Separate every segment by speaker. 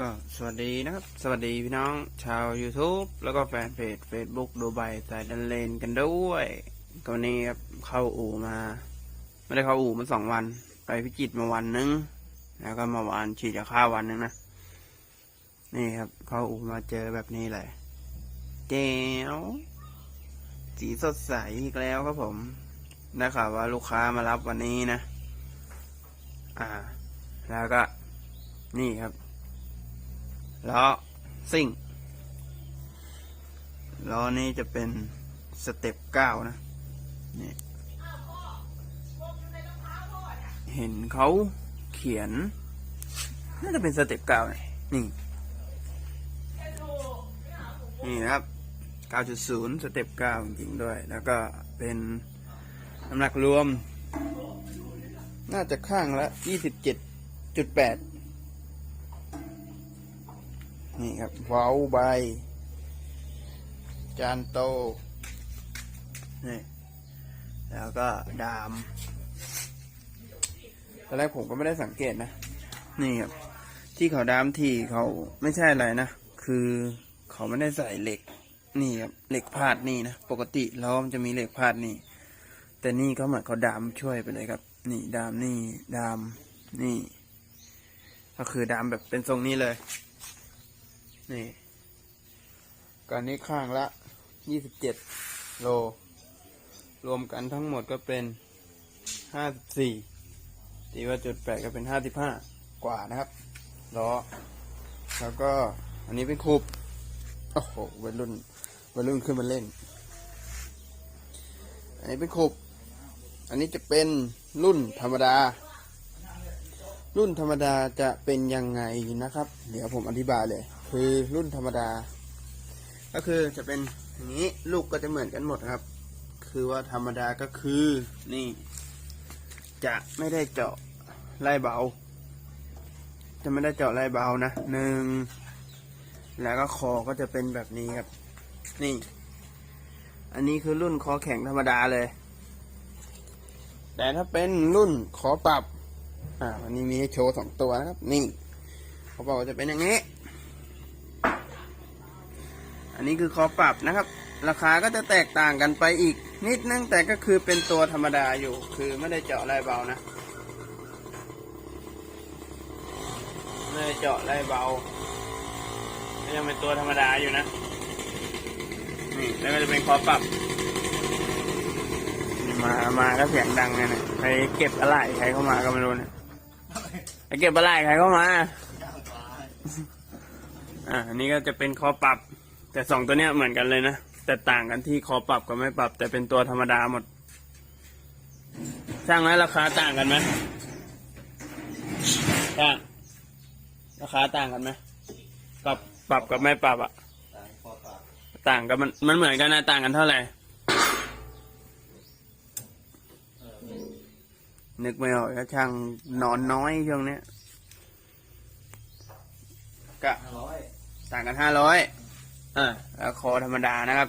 Speaker 1: ก็สวัสดีนะครับ สวัสดีพี่น้องชาว YouTube แล้วก็แฟนเพจ Facebook ดูใบสายดันเลนกันด้วยก็วันนี้ครับเข้าอู่มา ไม่ได้เข้าอู่มาสองวัน ไปพิจิตรมาวันนึง แล้วก็มาวันฉีดยาฆ่าวันนึงนะ นี่ครับ เข้าอู่มาเจอแบบนี้เลยเจ๋วสีสดใสอีกแล้วครับผมได้ข่าวว่าลูกค้ามารับวันนี้นะ อ่า แล้วก็ นี่ครับ ล้อซิ่งล้อนี้จะเป็นสเต็ปเก้านะนี่เห็นเขาเขียน น่าจะเป็นสเต็ปเก้านี่นี่นี่นะครับ9.0 สเต็ป9จริงๆด้วย แล้วก็เป็นน้ำหนักรวม น่าจะข้างละ 27.8 นี่ครับเว้าใบ จานโต นี่ แล้วก็ดาม ตอนแรกผมก็ไม่ได้สังเกตนะ นี่ครับ ที่เขาดามที่เขาไม่ใช่อะไรนะ คือเขาไม่ได้ใส่เหล็ก นี่ครับ เหล็กพาดนี่นะ ปกติล้อมจะมีเหล็กพาดนี่ แต่นี่เขาเหมือนเขาดามช่วยไปเลยครับ นี่ดามนี่ดามนี่ ก็คือดามแบบเป็นทรงนี้เลย นี่ก่อนนี้ข้างละยี่สิบเจ็ดโล รวมกันทั้งหมดก็เป็นห้าสิบสี่ตีว่าจุดแปดก็เป็นห้าสิบห้ากว่านะครับล้อแล้วก็อันนี้เป็นคูบโอ้โหวัยรุ่นวัยรุ่นขึ้นมาเล่น อันนี้เป็นคูบอันนี้จะเป็นรุ่นธรรมดา รุ่นธรรมดาจะเป็นยังไงนะครับ เดี๋ยวผมอธิบายเลย คือรุ่นธรรมดา ก็คือจะเป็นอย่างนี้ลูกก็จะเหมือนกันหมดครับ คือว่าธรรมดาก็คือนี่ จะไม่ได้เจาะไล่เบา จะไม่ได้เจาะไล่เบานะหนึ่งแล้วก็คอก็จะเป็นแบบนี้ครับ นี่ อันนี้คือรุ่นคอแข็งธรรมดาเลย แต่ถ้าเป็นรุ่นขอปรับ อ่าวันนี้มีให้โชว์สองตัวนะครับ นี่ขอกว่าจะเป็นอย่างนี้ อันนี้คือคอปรับนะครับ ราคาก็จะแตกต่างกันไปอีก นิดนึงแต่ก็คือเป็นตัวธรรมดาอยู่ คือไม่ได้เจาะไรเบานะไม่ได้เจาะไรเบาก็ยังเป็นตัวธรรมดาอยู่นะนี่แล้วก็จะเป็นคอปรับมามาก็เสียงดังเลยนะใครเก็บอะไรใครเข้ามาก็ไม่รู้นี่ยใครเก็บอะไรใครเข้ามาอ่าอันนี้ก็จะเป็นคอปรับ แต่สองตัวเนี้ยเหมือนกันเลยนะ แต่ต่างกันที่คอปรับกับไม่ปรับ แต่เป็นตัวธรรมดาหมดช่างไหมราคาต่างกันไหมต่างราคาต่างกันไหมปรับปรับกับไม่ปรับอะต่างกันมันมันเหมือนกันนะต่างกันเท่าไหร่นึกไม่ออกก็ช่างนอนน้อยช่วงเนี้ยก็
Speaker 2: ห้าร้อย
Speaker 1: ต่างกันห้าร้อย อ่าแล้วคอธรรมดานะครับ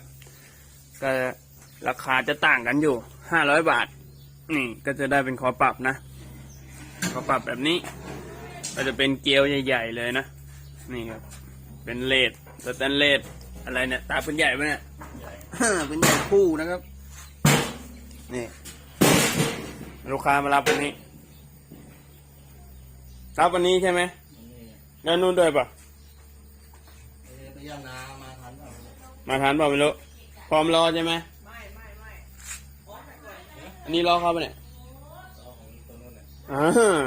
Speaker 1: ก็ราคาจะต่างกันอยู่ห้าร้อยบาท นี่ก็จะได้เป็นคอปรับนะคอปรับแบบนี้ ก็จะเป็นเกลียวใหญ่ๆเลยนะ นี่ครับ เป็นเลดสแตนเลสอะไรเนี่ย ตาเป็นใหญ่ไหมเนี่ย
Speaker 2: ใหญ่
Speaker 1: เป็นใหญ่คู่นะครับ นี่ ลูกค้ามารับวันนี้ รับวันนี้ใช่ไหม
Speaker 2: นี่
Speaker 1: แล้วนู่นด้วยปะ
Speaker 2: เอ๊ะไปย่างนามาทันเปล่า
Speaker 1: มาทานเปล่าไม่รู้พร้อมรอใช่ไหมอันนี้รอเขาปะเนี่ย
Speaker 2: เอาของตัวนู้นเนี่ย
Speaker 1: อ่า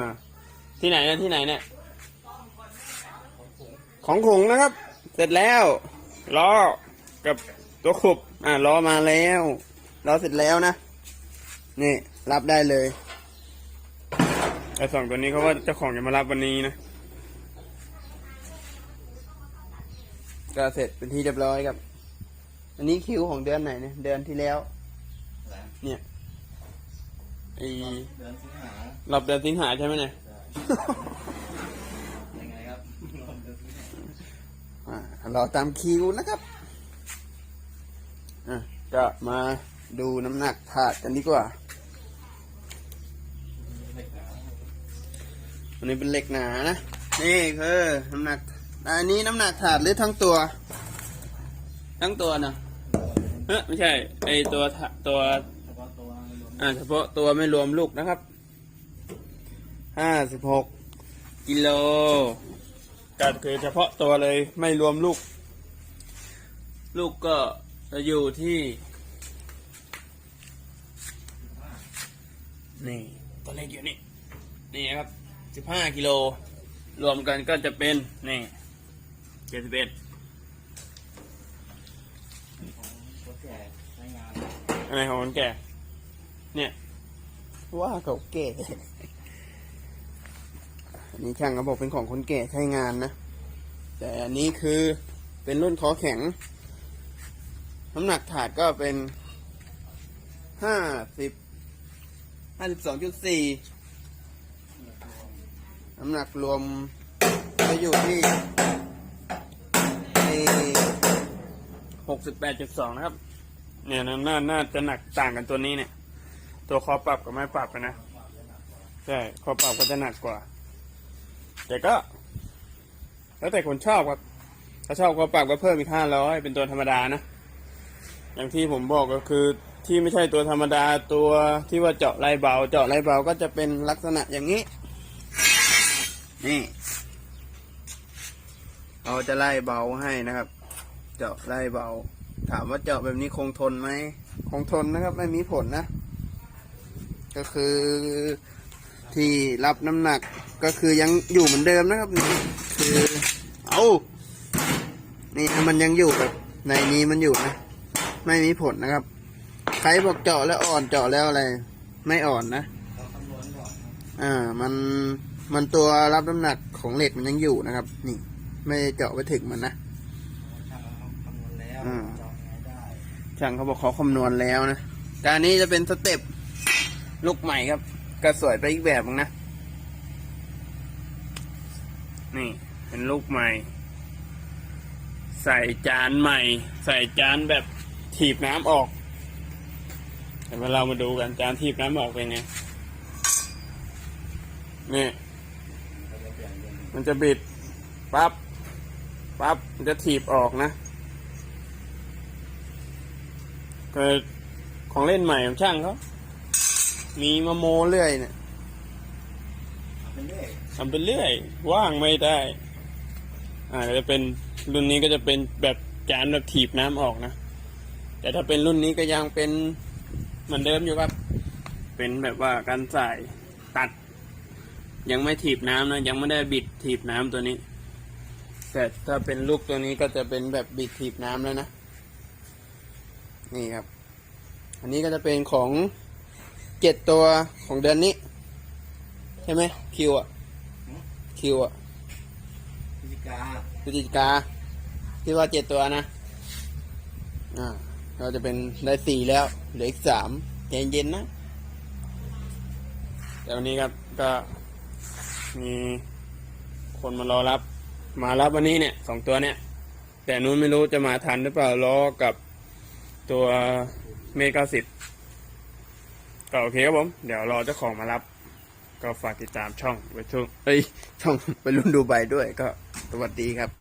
Speaker 1: ที่ไหนเนี่ยที่ไหนเนี่ย ของขงนะครับ เสร็จแล้วล้อกับตัวขบอ่าล้อมาแล้วล้อเสร็จแล้วนะนี่ รับได้เลยไอ้สองตัวนี้เขาว่าเจ้าของจะมารับวันนี้นะก็เสร็จเป็นที่เรียบร้อยครับ อันนี้คิวของเดือนไหนเนี่ย เดือนที่แล้ว
Speaker 2: แหลม
Speaker 1: เนี่ยไอ
Speaker 2: เดือนสิงหาร
Speaker 1: อบเดือนสิงหาใช่ไหมเนี่ย
Speaker 2: ยังไงครับรอบเดือนสิงหา
Speaker 1: อ่ารอตามคิวนะครับอะก็มาดูน้ำหนักถาดกันดีกว่า
Speaker 2: เล็กหนา
Speaker 1: อันนี้เป็นเหล็กหนานะ นี่คือน้ำหนัก อันนี้น้ำหนักถาดหรือทั้งตัว ทั้งตัวนะ เฮ้ยไม่ใช่ ไอตัวตัว
Speaker 2: เฉพาะตัวรวม
Speaker 1: อ่าเฉพาะตัวไม่รวมลูกนะครับ ห้าสิบหกกิโลก็คือเฉพาะตัวเลยไม่รวมลูก ลูกก็จะอยู่ที่ นี่ ตัวเลขอยู่นี่ นี่ครับสิบห้ากิโล รวมกันก็จะเป็น นี่เจ็ดสิบเอ็ด
Speaker 2: ตัวแก่ใช้งาน
Speaker 1: อะไรของคนแก่ เนี่ย ว่าเขาแก่ อันนี้ช่างเขาบอกเป็นของคนแก่ใช้งานนะ แต่อันนี้คือเป็นรุ่นคอแข็ง น้ำหนักถาดก็เป็นห้าสิบห้าสิบสองจุดสี่น้ำหนักรวมจะอยู่ที่หกสิบแปดจุดสองนะครับ เนี่ยนะน่าน่าจะหนักต่างกันตัวนี้เนี่ย ตัวคอปรับกับไม้ปรับกันนะใช่คอปรับก็จะหนักกว่า แต่ก็ แล้วแต่คนชอบครับถ้าชอบคอปรับก็เพิ่มอีกห้าร้อยเป็นตัวธรรมดานะอย่างที่ผมบอกก็คือที่ไม่ใช่ตัวธรรมดาตัวที่ว่าเจาะไรเบา เจาะไรเบาก็จะเป็นลักษณะอย่างนี้ นี่เราจะไล่เบาให้นะครับ เจาะไล่เบา ถามว่าเจาะแบบนี้คงทนไหม คงทนนะครับ ไม่มีผลนะ ก็คือที่รับน้ำหนักก็คือยังอยู่เหมือนเดิมนะครับนี่คือเอานี่มันยังอยู่แบบในนี้มันอยู่นะ ไม่มีผลนะครับ ใครบอกเจาะแล้วอ่อนเจาะแล้วอะไร ไม่อ่อนนะ
Speaker 2: อ่า
Speaker 1: มันมันตัวรับน้ำหนักของเหล็กมันยังอยู่นะครับ นี่ ไม่เจาะไปถึงมันนะ
Speaker 2: ช่างเราคำนวณแล้ว
Speaker 1: อืม
Speaker 2: จองไงได้
Speaker 1: ช่างเขาบอกเขาคำนวณแล้วนะ การนี้จะเป็นสเต็ปลูกใหม่ครับ ก็สวยไปอีกแบบนึงนะ นี่เป็นลูกใหม่ ใส่จานใหม่ ใส่จานแบบถีบน้ำออกเดี๋ยวเรามาดูกันจานถีบน้ำออกเป็นไง
Speaker 2: นี่
Speaker 1: มันจะบิดปั๊บปั๊บมันจะถีบออกนะก็ ของเล่นใหม่ของช่างเขา มีมาโมเรื่อยเนี่ย
Speaker 2: เป็นเลข
Speaker 1: ทำไปเรื่อย ว่างไม่ได้ อ่าก็จะเป็นรุ่นนี้ก็จะเป็นแบบจานแบบถีบน้ำออกนะ แต่ถ้าเป็นรุ่นนี้ก็ยังเป็นเหมือนเดิมอยู่ครับ เป็นแบบว่าการใส่ตัด ยังไม่ถีบน้ำนะ ยังไม่ได้บิดถีบน้ำตัวนี้ แต่ถ้าเป็นลูกตัวนี้ก็จะเป็นแบบบิดถีบน้ำแล้วนะ นี่ครับ อันนี้ก็จะเป็นของเจ็ดตัวของเดือนนี้ ใช่ไหมคิวอะคิวอะ
Speaker 2: พิจิกา
Speaker 1: พฤศจิกาที่ว่าเจ็ดตัวนะอ่าเราจะเป็นได้สี่แล้วเหลืออีกสามใจเย็นๆนะแต่วันนี้ครับก็มีคนมารอรับ มารับวันนี้เนี่ยสองตัวเนี่ย แต่นู้นไม่รู้จะมาทันหรือเปล่ารอกับ ตัวเมกาสิบก็โอเคครับผม เดี๋ยวรอเจ้าของมารับ ก็ฝากติดตามช่องไปช่วงเอ้ยช่องไปรุ่นดูใบด้วยก็สวัสดีครับ